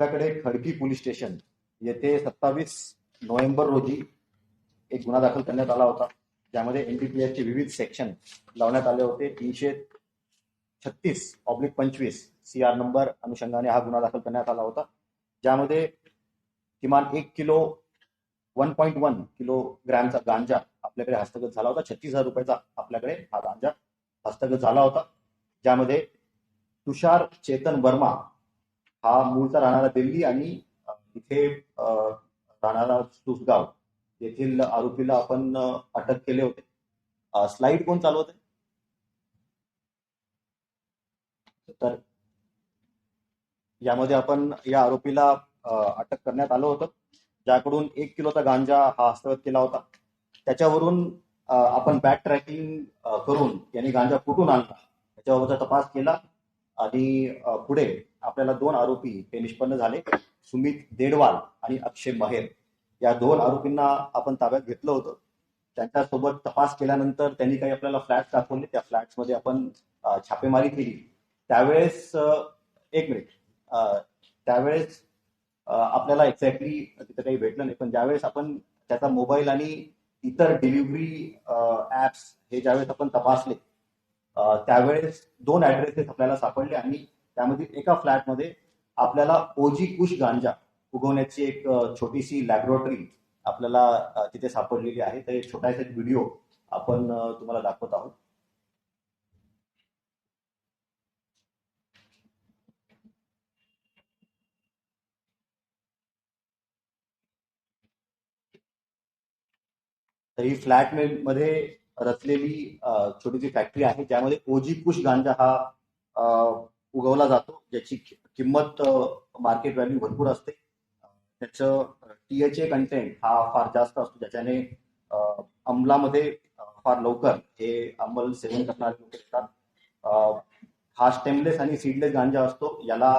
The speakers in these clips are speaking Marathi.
आपल्याकडे खडकी पोलीस स्टेशन येथे सत्तावीस नोव्हेंबर रोजी एक गुन्हा दाखल करण्यात आला होता. ज्यामध्ये एनडीपीएसचे विविध सेक्शन लावण्यात आले होते. तीनशे छत्तीस ऑब्लिक पंचवीस सी आर नंबर अनुषंगाने हा गुन्हा दाखल करण्यात आला होता. ज्यामध्ये किमान एक kilo one point one kilo ग्रॅमचा गांजा आपल्याकडे हस्तगत झाला होता. छत्तीस हजार रुपयाचा आपल्याकडे हा गांजा हस्तगत झाला होता. ज्यामध्ये तुषार चेतन वर्मा हा मूळचा राहणारा दिल्ली आणि तिथे इथे राहणारा सुसगाव येथील आरोपीला आपण अटक केले होते. स्लाइड कोण चालवते तर यामध्ये आपण या आरोपीला अटक करण्यात आलं होतं ज्याकडून एक किलोचा गांजा हा हस्तगत केला होता. त्याच्यावरून आपण बॅक ट्रॅकिंग करून याने गांजा कुठून आणला त्याच्याबाबतचा तपास केला आणि पुढे आपल्याला दोन आरोपी हे निष्पन्न झाले. सुमित देडवाल आणि अक्षय महेर. या दोन आरोपींना आपण ताब्यात घेतलं होतं. त्यांच्यासोबत तपास केल्यानंतर त्यांनी काही आपल्याला फ्लॅट्स दाखवले. त्या फ्लॅट्समध्ये आपण छापेमारी केली. त्यावेळेस एक मिनिट. अ, त्यावेळेस आपल्याला एक्झॅक्टली तिथं काही भेटलं नाही. पण ज्यावेळेस आपण त्याचा मोबाईल आणि इतर डिलिव्हरी ऍप्स हे ज्यावेळेस आपण तपासले त्यावेळेस दोन ऍड्रेसेस आपल्याला सापडले आणि त्यामध्ये एका फ्लॅटमध्ये आपल्याला ओजी कुश गांजा उगवण्याची एक छोटीशी लॅबोरेटरी आपल्याला तिथे सापडलेली आहे. तर एक छोटासा एक व्हिडिओ आपण तुम्हाला दाखवत आहोत. तर ही फ्लॅटमध्ये रचलेली छोटीशी फॅक्टरी आहे ज्यामध्ये ओजी कुश गांजा हा उगवला जातो ज्याची किंमत मार्केट व्हॅल्यू भरपूर असते. त्याचं टीएचए कंटेंट हा फार जास्त असतो ज्याच्याने अंमलामध्ये फार लवकर हे अंमल सेवन करणारे लोक येतात. हा स्टेमलेस आणि सीडलेस गांजा असतो याला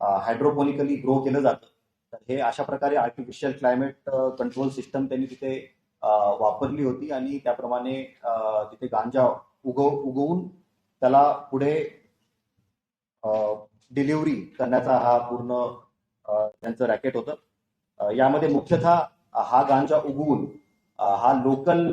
हायड्रोपोनिकली ग्रो केलं जातं. तर हे अशा प्रकारे आर्टिफिशियल क्लायमेट कंट्रोल सिस्टम त्यांनी तिथे वापरली होती आणि त्याप्रमाणे तिथे गांजा उगव उगवून त्याला पुढे डिलिव्हरी करण्याचा हा पूर्ण त्यांचं रॅकेट होतं. यामध्ये मुख्यतः हा गांजा उगवून हा लोकल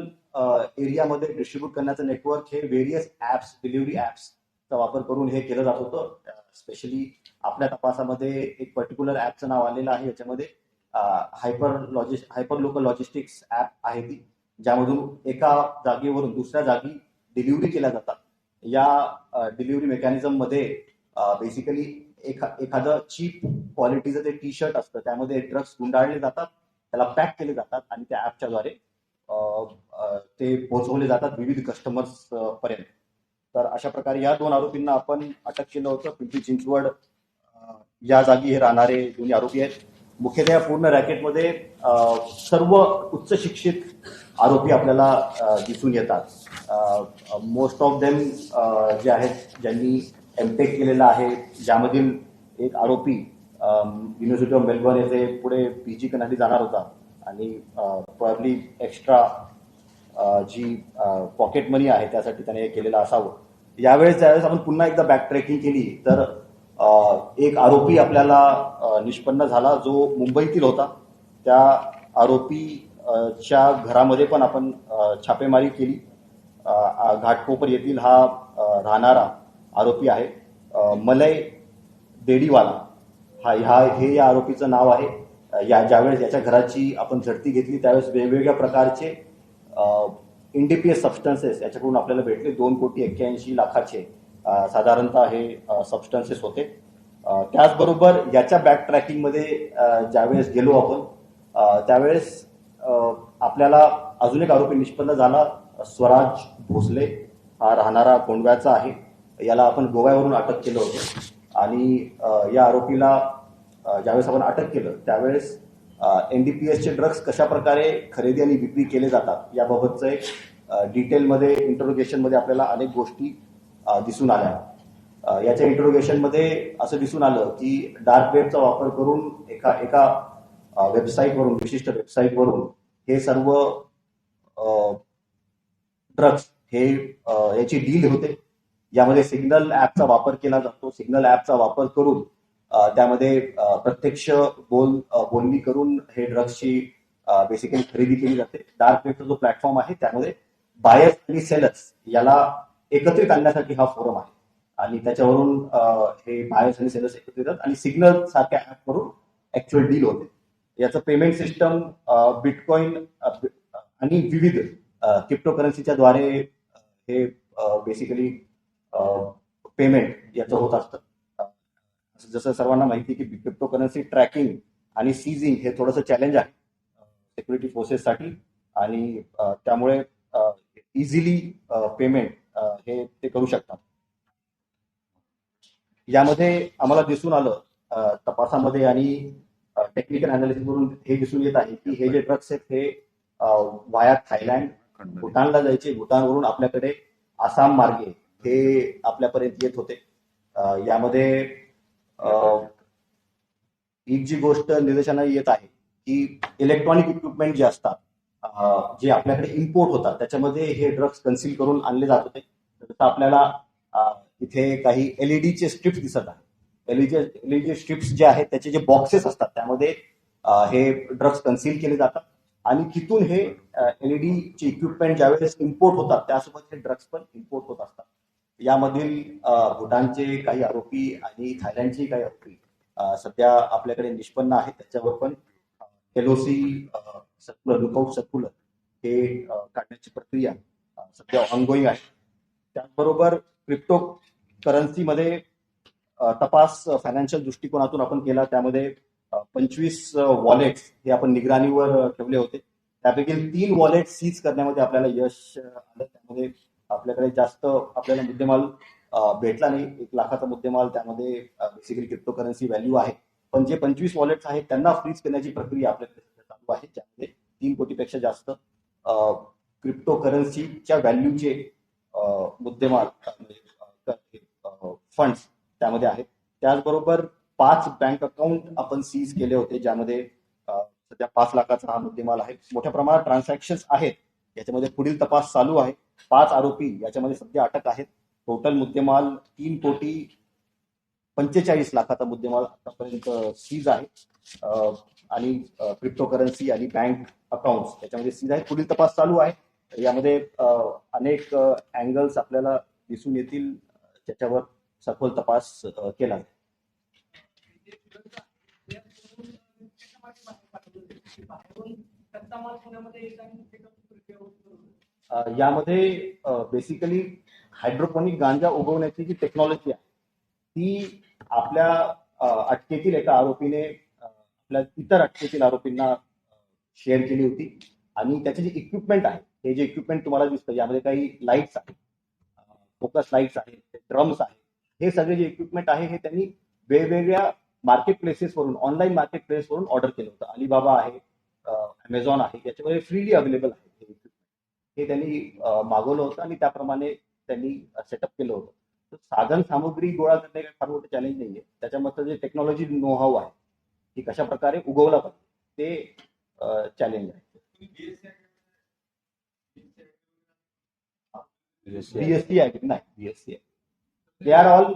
एरियामध्ये डिस्ट्रीब्यूट करण्याचं नेटवर्क हे व्हेरियस ऍप्स डिलिव्हरी ऍप्सचा वापर करून हे केलं जात होतं. स्पेशली आपल्या तपासामध्ये एक पर्टिक्युलर ऍपचं नाव आलेलं आहे याच्यामध्ये. Hyper logist hyper local logistics app आहे ती ज्यामधून एका जागेवरून दुसऱ्या जागी डिलिव्हरी केल्या जातात. या डिलिव्हरी मेकॅनिझममध्ये बेसिकली एखा एखादं चीप क्वालिटीचं ते टी शर्ट असतं त्यामध्ये ड्रग्स गुंडाळले जातात त्याला पॅक केले जातात आणि त्या ऍपच्या द्वारे ते पोहोचवले जातात विविध कस्टमर्स पर्यंत. तर अशा प्रकारे या दोन आरोपींना आपण अटक केलं होतं. पिंपरी चिंचवड या जागी हे राहणारे दोन्ही आरोपी आहेत. मुख्यतः या पूर्ण रॅकेटमध्ये सर्व उच्च शिक्षित आरोपी आपल्याला दिसून येतात. मोस्ट ऑफ देम जे आहेत ज्यांनी एमटेक केलेला आहे ज्यामधील एक आरोपी युनिव्हर्सिटी ऑफ मेलबर्न येथे पुढे पी जी करण्यासाठी जाणार होता. आणि प्रॉब्ली एक्स्ट्रा जी पॉकेट मनी आहे त्यासाठी त्याने हे केलेलं असावं. यावेळेस ज्यावेळेस आपण पुन्हा एकदा बॅक ट्रेकिंग केली तर एक आरोपी आपल्याला निष्पन्न झाला जो मुंबईतील होता. त्या आरोपी च्या घरामध्ये पण आपण छापेमारी केली. घाटकोपर येथील हा राहणारा आरोपी आहे. मलय देडीवाला. हा ह्या हे या आरोपीचं नाव आहे. या ज्यावेळेस याच्या घराची आपण झडती घेतली त्यावेळेस वेगवेगळ्या प्रकारचे इंडिपियस सबस्टन्सेस याच्याकडून आपल्याला भेटले. दोन कोटी एक्क्याऐंशी लाखाचे साधारणतः हे सबस्टन्सेस होते. त्याचबरोबर याच्या बॅक ट्रॅकिंगमध्ये ज्यावेळेस गेलो आपण त्यावेळेस आपल्याला अजून एक आरोपी निष्पन्न झाला. स्वराज भोसले. हा राहणारा कोंडव्याचा आहे. याला आपण गोव्यावरून अटक केलं होतं. आणि या आरोपीला ज्यावेळेस आपण अटक केलं त्यावेळेस एनडीपीएसचे ड्रग्ज कशा प्रकारे खरेदी आणि विक्री केले जातात याबाबतचं एक डिटेलमध्ये इंटरोगेशनमध्ये आपल्याला अनेक गोष्टी दिसून आल्या. याच्या इंट्रोगेशनमध्ये असं दिसून आलं की डार्क वेबचा वापर करून एका एका वेबसाईटवरून विशिष्ट वेबसाईटवरून हे सर्व ड्रग्ज हे याची डील होते. यामध्ये सिग्नल ऍपचा वापर केला जातो सिग्नल ऍपचा वापर करून त्यामध्ये प्रत्यक्ष बोल बोलणी करून हे ड्रग्सची बेसिकली खरेदी केली जाते. डार्क वेबचा जो प्लॅटफॉर्म आहे त्यामध्ये बायर्स आणि सेलर्स याला एकत्रित आणण्यासाठी हा फोरम आहे. आणि त्याच्यावरून हे बायर्स आणि सेलर्स एकत्रित येतात आणि सिग्नल सारख्या ऍप वरून ऍक्च्युअल डील होते. याचं पेमेंट सिस्टम बिटकॉइन आणि विविध क्रिप्टोकरन्सीच्या द्वारे हे बेसिकली पेमेंट याचं होत असतं. जसं सर्वांना माहिती आहे की क्रिप्टोकरन्सी ट्रॅकिंग आणि सीझिंग हे थोडंसं चॅलेंज आहे. सिक्युरिटी फोर्सेससाठी आणि त्यामुळे इझिली पेमेंट हे ते करू शकतात. यामध्ये आम्हाला दिसून आलं तपासामध्ये आणि टेक्निकल अनालिसिसवरून हे दिसून येत आहे की हे जे ड्रग्स आहेत हे वाया थायलँड भूतानला जायचे भूतानवरून आपल्याकडे आसाम मार्गे हे आपल्यापर्यंत येत होते. यामध्ये एक जी गोष्ट निदर्शना येत आहे की इलेक्ट्रॉनिक इक्विपमेंट जे असतात जे आपल्याकडे इम्पोर्ट होतात त्याच्यामध्ये हे ड्रग्स कन्सील करून आणले जात होते. जसं आपल्याला इथे काही एलईडीचे स्ट्रिप्स दिसत आहेत. एलईडी एलईडी स्ट्रिप्स जे आहेत त्याचे जे बॉक्सेस असतात त्यामध्ये हे ड्रग्स कन्सील केले जातात. आणि तिथून हे एलईडीचे इक्विपमेंट ज्यावेळेस इम्पोर्ट होतात त्यासोबत हे ड्रग्स पण इम्पोर्ट होत असतात. यामधील अ, भूटानचे काही आरोपी आणि थायलंडचे काही आरोपी सध्या आपल्याकडे निष्पन्न आहेत. त्याच्यावर पण एलओसी सर्क्युलर लुकआउट सर्क्युलर हे काढण्याची प्रक्रिया सध्या ऑनगोईंग आहे. त्याचबरोबर क्रिप्टो करन्सीमध्ये तपास फायनान्शियल दृष्टिकोनातून आपण केला त्यामध्ये पंचवीस वॉलेट्स हे आपण निगराणीवर ठेवले होते. त्यापैकी तीन वॉलेट सीज करण्यामध्ये आपल्याला यश आलं. त्यामध्ये आपल्याकडे जास्त आपल्याला मुद्देमाल भेटला नाही. एक लाखाचा मुद्देमाल त्यामध्ये बेसिकली क्रिप्टो करन्सी व्हॅल्यू आहे. पण जे पंचवीस वॉलेट्स आहेत त्यांना फ्रीज करण्याची प्रक्रिया आपल्याकडे चालू आहे ज्यामध्ये तीन कोटीपेक्षा जास्त क्रिप्टो करन्सीच्या व्हॅल्यूचे मुद्देमाल म्हणजे, फंड्स त्यामध्ये आहेत. त्याचबरोबर पाच बँक अकाउंट आपण सीज केले होते ज्यामध्ये सध्या पाच लाखाचा हा मुद्देमाल आहे. मोठ्या प्रमाणात ट्रान्झॅक्शन आहेत. याच्यामध्ये पुढील तपास चालू आहे. पाच आरोपी याच्यामध्ये सध्या अटक आहेत. टोटल मुद्देमाल तीन कोटी पंचेचाळीस लाखाचा मुद्देमाल आतापर्यंत सीज आहे. आणि क्रिप्टो करन्सी आणि बँक अकाउंट याच्यामध्ये सीज आहे पुढील तपास चालू आहे. यामध्ये अनेक अँगल्स आपल्याला दिसून येतील. त्याच्यावर सखोल तपास केला जाईल. यामध्ये बेसिकली हायड्रोपोनिक गांजा उगवण्याची जी टेक्नॉलॉजी आहे ती आपल्या अटकेतील एका आरोपीने आपल्या इतर अटकेतील आरोपींना शेअर केली होती. आणि त्याचे जे इक्विपमेंट आहे हे जे इक्विपमेंट तुम्हाला दिसतं यामध्ये काही लाईट्स आहेत फोकस लाईट्स आहेत ड्रम्स आहेत हे सगळे जे इक्विपमेंट आहे हे त्यांनी वेगवेगळ्या मार्केट प्लेसेसवरून ऑनलाईन मार्केट प्लेसवरून ऑर्डर केलं होतं. अलिबाबा आहे अमेझॉन आहे. याच्यामध्ये फ्रीली अवेलेबल आहे हे. हे त्यांनी मागवलं होतं आणि त्याप्रमाणे त्यांनी सेटअप केलं होतं. तर साधन सामुग्री गोळा करणे काही फार मोठं चॅलेंज नाहीये. त्याच्यामध्ये जे टेक्नॉलॉजी नो हाऊ आहे की कशा प्रकारे उगवला पाहिजे ते चॅलेंज आहे. बीएससी आहे की नाही? बीएससी आहे. They are all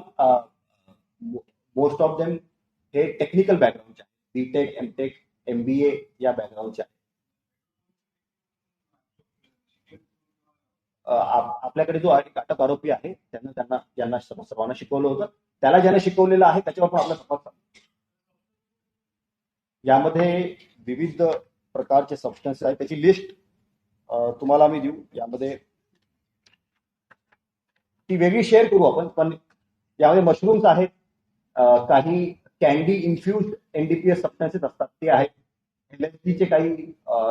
most of them हे टेक्निकल बॅकग्राऊंडचे आहे बीटेक एमटेक एमबीए या बॅकग्राऊंडचे आहे आपल्याकडे जो आहे अटक आरोपी आहे त्यांना त्यांना ज्यांना सर्वांना शिकवलं होतं त्याला ज्याने शिकवलेलं आहे त्याच्यावर पण आपला तपास यामध्ये विविध प्रकारचे सबस्टन्स आहेत. त्याची लिस्ट तुम्हाला मी देऊ. यामध्ये ती वेगळी शेअर करू आपण पण यामध्ये मशरूम्स आहेत काही कॅन्डी इन्फ्युज एनडीपीएस सबस्टन्सेस असतात. ते आहेत. एल चे काही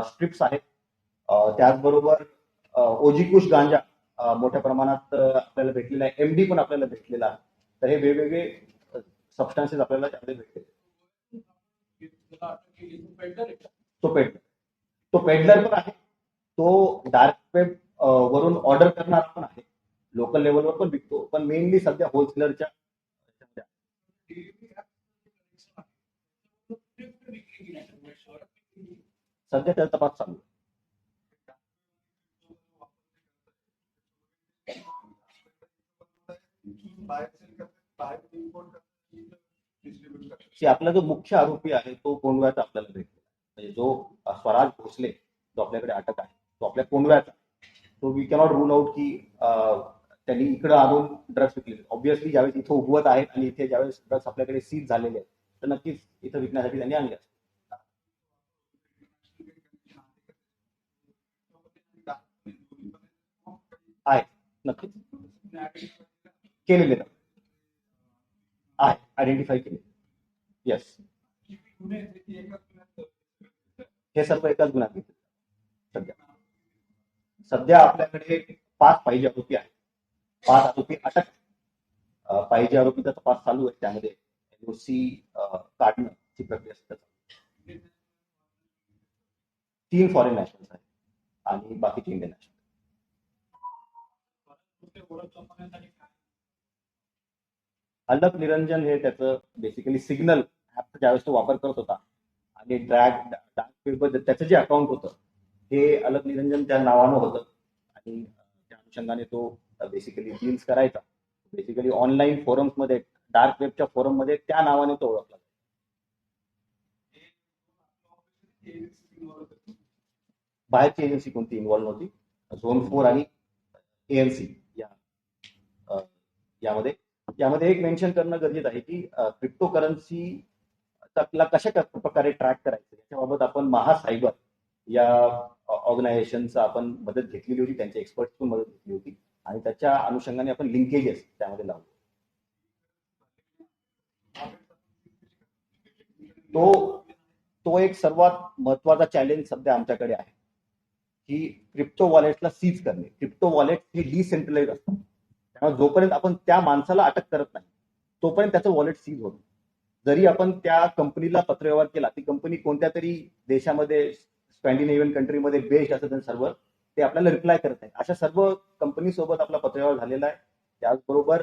स्ट्रिप्स आहेत. त्याचबरोबर ओजिकुश गांजा मोठ्या प्रमाणात आपल्याला भेटलेला आहे. एमडी पण आपल्याला भेटलेला आहे. तर हे वेगवेगळे सबस्टन्सेस आपल्याला त्यामध्ये भेटले तो पेडलर. तो पेडलर पण आहे. तो डार्क वेब वरून ऑर्डर करणारा पण आहे. लोकल लेवलवर पण विकतो. पण मेनली सध्या होलसेलरच्या सध्या आपला जो मुख्य आरोपी आहे तो कोंडव्याचा आपल्याला म्हणजे जो स्वराज भोसले जो आपल्याकडे अटक आहे तो आपल्या कोंडव्याचा तो वी कॅनॉट रूल आउट की त्यांनी इकडे आणून ड्रग्स विकले ऑब्व्हियसली ज्यावेळेस इथं उगवत आहेत आणि इथे ज्यावेळेस ड्रग्स आपल्याकडे सीज झालेले आहेत तर नक्कीच इथं विकण्यासाठी त्यांनी आणले आहे नक्कीच केलेले आहे आयडेंटिफाय केले येस हे सर्व एकाच गुन्ह्यात सध्या सध्या आपल्याकडे पाच पाहिजे आरोपी आहेत पाच आरोपी अटक पाहिजे आरोपीचा तपास चालू आहे त्यामध्ये एनओसी काढणं ची प्रक्रिया तीन फॉरेन नॅशनल्स आहेत आणि बाकीचे इंडियन नॅशनल अलक निरंजन हे त्याचं बेसिकली सिग्नल ऍपचा ज्यावेळेस तो वापर करत होता आणि ड्रॅग डार्क फील्ड त्याचं जे अकाउंट होतं हे अलग निरंजन त्या नावानं होतं. आणि त्या अनुषंगाने तो बेसिकली डील्स करायचा. बेसिकली ऑनलाईन फोरम्समध्ये डार्क वेबच्या फोरममध्ये त्या नावाने तो ओळखला. बाहेरची एजन्सी कोणती इन्व्हॉल्व्ह नव्हती? झोन फोर आणि एएनसी यामध्ये. यामध्ये एक मेन्शन करणं गरजेचं आहे की क्रिप्टो करन्सी कशा प्रकारे ट्रॅक करायचं? याच्याबाबत आपण महासायबर या ऑर्गनायझेशनचा आपण मदत घेतलेली होती. त्यांच्या एक्सपर्टची मदत घेतली होती. आणि त्याच्या अनुषंगाने आपण लिंकेजेस त्यामध्ये लावलो. तो तो एक सर्वात महत्त्वाचा चॅलेंज सध्या आमच्याकडे आहे की क्रिप्टो वॉलेटला सीज करणे. क्रिप्टो वॉलेट हे डिसेंट्रलाइज असतात त्यामुळे जोपर्यंत आपण त्या माणसाला अटक करत नाही तोपर्यंत त्याचं वॉलेट सीज होत. जरी आपण त्या कंपनीला पत्रव्यवहार केला ती कंपनी कोणत्या तरी देशामध्ये स्कॅन्डिनेव्हियन कंट्रीमध्ये बेस्ट असं त्यांचं सर्व्हर ते आपल्याला रिप्लाय करत नाही. अशा सर्व कंपनी सोबत आपला पत्रव्यवहार झालेला आहे. त्याचबरोबर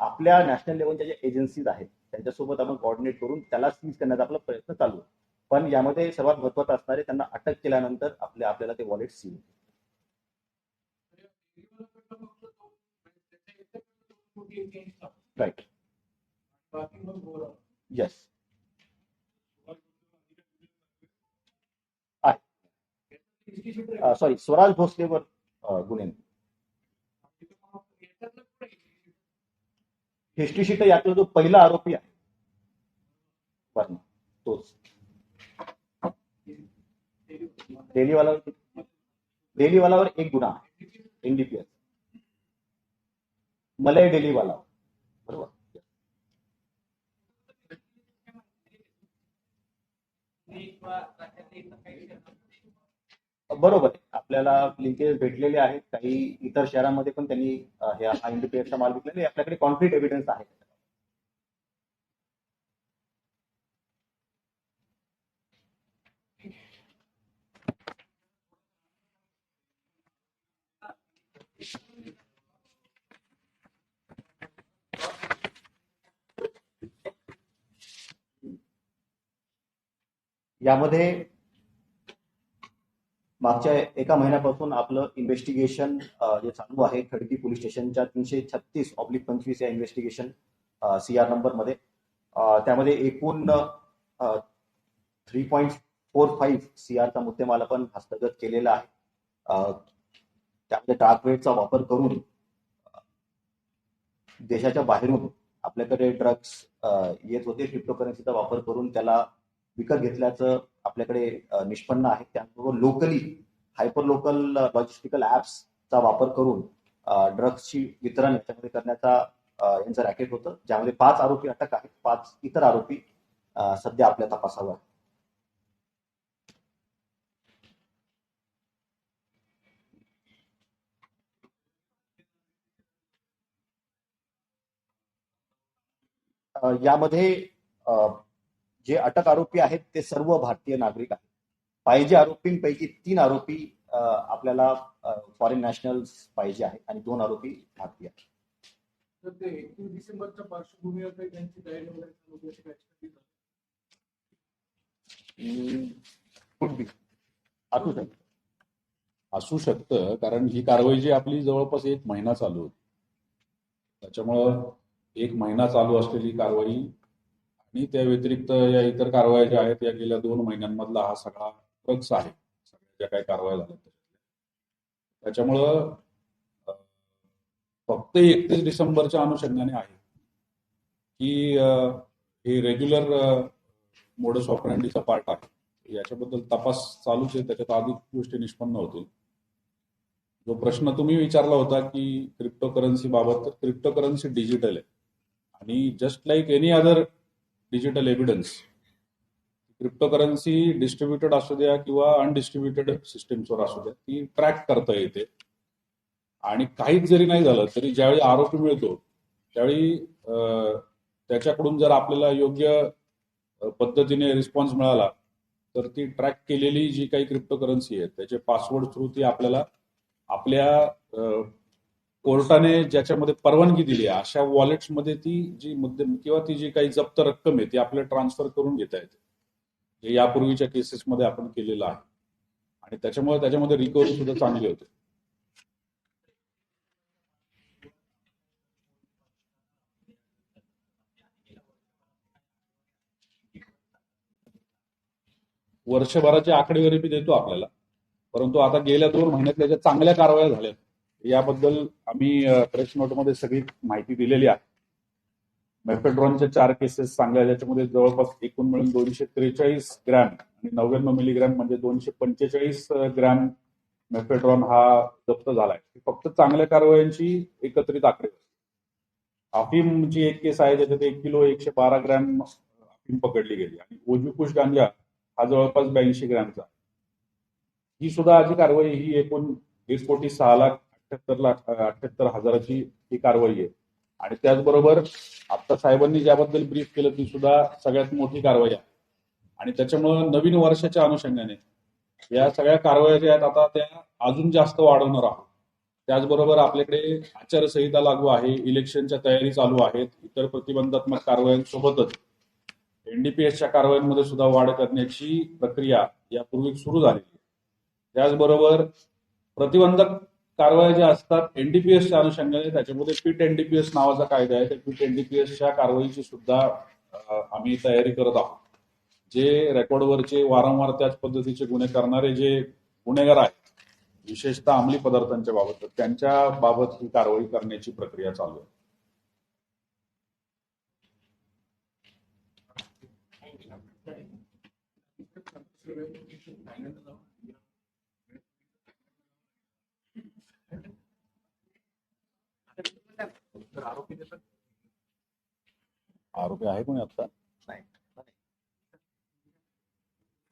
आपल्या नॅशनल लेवलच्या ज्या एजन्सीज आहेत त्यांच्यासोबत आपण कोऑर्डिनेट करून त्याला सीज करण्याचा आपला प्रयत्न चालू आहे. पण यामध्ये सर्वात महत्वाचं असणारे त्यांना अटक केल्यानंतर आपल्या आपल्याला ते wallet seize right yes sorry Swaraj भोसलेवर अ, गुन्हे हिस्ट्री शीट यातला जो पहिला आरोपी आहे वर्मा तोच डेलीवालावर डेलीवालावर एक गुन्हा आहे एनडीपीएस मलय डेलीवाला बरोबर? बरोबर. आपल्याला लिंकेज भेटलेले आहेत. काही इतर शहरांमध्ये पण त्यांनी हा एनडीपीएसचा माल विकलेला आपल्याकडे कॉन्क्रीट एव्हिडन्स आहे. यामध्ये मागच्या एका महिन्यापासून आपलं इन्व्हेस्टिगेशन जे चालू आहे खडकी पोलीस स्टेशनच्या तीनशे छत्तीस ऑब्लिक पंचवीस या इन्व्हेस्टिगेशन सी आर नंबरमध्ये त्यामध्ये एकूण three point four five C आरचा मुद्देमाल आपण हस्तगत केलेला आहे. त्यामध्ये डार्क वेबचा वापर करून देशाच्या बाहेरून आपल्याकडे ड्रग्स येत होते क्रिप्टोकरन्सीचा वापर करून त्याला विकत घेतल्याचं आपल्याकडे निष्पन्न आहे. त्याचबरोबर लोकली हायपर लोकल लॉजिस्टिकल चा वापर करून ड्रग्सची वितरण याच्यामध्ये करण्याचा यांचं रॅकेट होतं. ज्यामध्ये पाच आरोपी अटक आहेत. पाच इतर आरोपी सध्या आपल्या तपासावर आहेत. यामध्ये जे अटक आरोपी आहेत ते सर्व भारतीय नागरिक आहेत. पाहिजे आरोपींपैकी तीन आरोपी आपल्याला फॉरेन नॅशनल्स पाहिजे आहेत आणि दोन आरोपी भारतीय आहेत. असू शकतं कारण ही कारवाई जी आपली जवळपास एक महिना चालू होती. त्याच्यामुळं एक महिना चालू असलेली कारवाई आणि त्या व्यतिरिक्त या इतर कारवाया ज्या आहेत या गेल्या दोन महिन्यांमधला हा सगळा ड्रग्स आहे. सगळ्या ज्या काही कारवाया झाल्या त्याच्यामुळं फक्त एकतीस डिसेंबरच्या अनुषंगाने आहे की हे रेग्युलर मोडस ऑपरेंडीचा पार्ट आहे. याच्याबद्दल तपास चालूच आहे. त्याच्यात अधिक गोष्टी निष्पन्न होतील. जो प्रश्न तुम्ही विचारला होता की क्रिप्टो करन्सी बाबत तर क्रिप्टो करन्सी डिजिटल आहे. आणि just like any other digital evidence cryptocurrency distributed असू द्या किंवा अनडिस्ट्रीब्युटेड सिस्टीमवर असू द्या ती ट्रॅक करता येते. आणि काहीच जरी नाही झालं तरी ज्यावेळी आरोपी मिळतो त्यावेळी त्याच्याकडून जर आपल्याला योग्य पद्धतीने रिस्पॉन्स मिळाला तर ती ट्रॅक केलेली जी काही क्रिप्टोकरन्सी आहे त्याचे पासवर्ड थ्रू ती आपल्याला आपल्या कोर्टाने ज्याच्यामध्ये परवानगी दिली आहे अशा वॉलेट्समध्ये ती जी मुद्दे किंवा ती जी काही जप्त रक्कम आहे ती आपल्याला ट्रान्सफर करून घेता येते. जे यापूर्वीच्या केसेसमध्ये आपण केलेलं आहे. आणि त्याच्यामुळे त्याच्यामध्ये रिकव्हरी सुद्धा चांगली होते. वर्षभराची आकडेवारी मी देतो आपल्याला. परंतु आता गेल्या दोन महिन्यातल्या ज्या चांगल्या कारवाया झाल्या याबद्दल आम्ही प्रेस नोटमध्ये सगळी माहिती दिलेली आहे. मेफेड्रॉनच्या चार केसेस चांगल्या ज्याच्यामध्ये जवळपास एकूण मिळून दोनशे त्रेचाळीस ग्रॅम आणि नव्याण्णव मिलीग्रॅम म्हणजे दोनशे पंचेचाळीस ग्रॅम मेफेड्रॉन हा जप्त झालाय. फक्त चांगल्या कारवायांची एकत्रित आकडेवारी अफीमची एक केस आहे ज्याच्यात एक किलो एकशे बारा ग्रॅम अफीम पकडली गेली. आणि ओजुकुश गांजा हा जवळपास ब्याऐंशी ग्रॅमचा ही सुद्धा जी कारवाई ही एकूण एक कोटी सहा लाख अठ्याहत्तर लाख अठ्याहत्तर हजाराची ही कारवाई आहे. आणि त्याचबरोबर आता साहेबांनी ज्याबद्दल ब्रीफ केलं ती सुद्धा सगळ्यात मोठी कारवाई आहे. आणि त्याच्यामुळं नवीन वर्षाच्या अनुषंगाने या सगळ्या कारवाया ज्या आहेत आता त्या अजून जास्त वाढवणार आहोत. त्याचबरोबर आपल्याकडे आचारसंहिता लागू आहे इलेक्शनच्या तयारी चालू आहेत इतर प्रतिबंधात्मक कारवायांसोबतच. एनडीपीएसच्या कारवायांमध्ये सुद्धा वाढ करण्याची प्रक्रिया यापूर्वी सुरू झालेली त्याचबरोबर प्रतिबंधक कारवाया ज्या असतात एनडीपीएसच्या अनुषंगाने त्याच्यामध्ये पीट एनडीपीएस नावाचा कायदा आहे. त्या पीट एनडीपीएसच्या कारवाईची सुद्धा आम्ही तयारी करत आहोत. जे रेकॉर्डवरचे वारंवार त्याच पद्धतीचे गुन्हे करणारे जे गुन्हेगार आहेत विशेषतः अंमली पदार्थांच्या बाबत त्यांच्या बाबत ही कारवाई करण्याची प्रक्रिया चालू आहे. आरोपी आहे कोणी आता?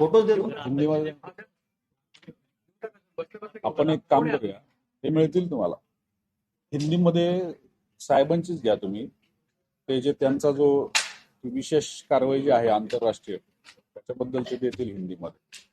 फोटोज हिंदीमध्ये आपण एक काम करूया. हे मिळतील तुम्हाला. हिंदीमध्ये साहेबांचीच घ्या तुम्ही. ते जे त्यांचा जो विशेष कारवाई जी आहे आंतरराष्ट्रीय त्याच्याबद्दलचे देतील हिंदीमध्ये.